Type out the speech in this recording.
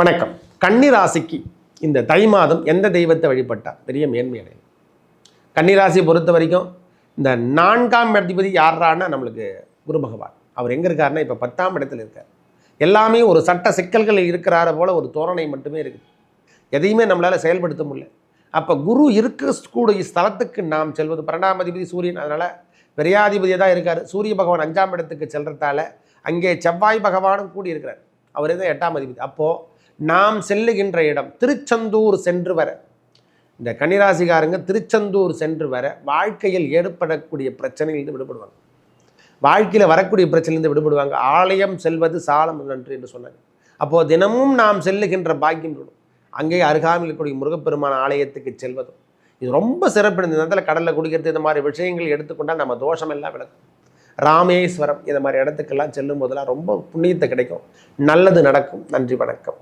வணக்கம். கன்னிராசிக்கு இந்த தை மாதம் எந்த தெய்வத்தை வழிபட்டால் பெரிய மேன்மை அடையும். கன்னிராசியை பொறுத்த வரைக்கும் இந்த நான்காம் இடத்திபதி யாரான்னா நம்மளுக்கு குரு பகவான். அவர் எங்கே இருக்காருன்னா இப்போ பத்தாம் இடத்துல இருக்கார். எல்லாமே ஒரு சட்ட சிக்கல்கள் இருக்கிறார போல் ஒரு தோரணை மட்டுமே இருக்குது. எதையுமே நம்மளால் செயல்படுத்த முடியல. அப்போ குரு இருக்கக்கூடிய ஸ்தலத்துக்கு நாம் செல்வது. பன்னெண்டாம் அதிபதி சூரியன் அதனால் பெரியாதிபதியாக தான் இருக்கார். சூரிய பகவான் அஞ்சாம் இடத்துக்கு செல்கிறதால அங்கே செவ்வாய் பகவானும் கூடி இருக்கிறார் அவர் தான் எட்டாம் அதிபதி. அப்போது நாம் செல்லுகின்ற இடம் திருச்செந்தூர் சென்று வர. இந்த கன்னிராசிகாரங்க திருச்செந்தூர் சென்று வர வாழ்க்கையில் ஏற்படக்கூடிய பிரச்சனையிலிருந்து விடுபடுவாங்க. வாழ்க்கையில் வரக்கூடிய பிரச்சனையிலிருந்து விடுபடுவாங்க. ஆலயம் செல்வது சாலம் நன்று என்று சொன்னாங்க. அப்போது தினமும் நாம் செல்லுகின்ற பாக்கியம் விடும் அங்கே அருகாமையில் இருக்கக்கூடிய முருகப்பெருமான ஆலயத்துக்கு செல்வதும். இது ரொம்ப சிறப்பு இந்த நேரத்தில் கடலில் குடிக்கிறது இந்த மாதிரி விஷயங்கள் எடுத்துக்கொண்டால் நம்ம தோஷம் எல்லாம் விளக்கும் ராமேஸ்வரம் இந்த மாதிரி இடத்துக்கெல்லாம் செல்லும் போதெல்லாம் ரொம்ப புண்ணியத்தை கிடைக்கும். நல்லது நடக்கும். நன்றி வணக்கம்.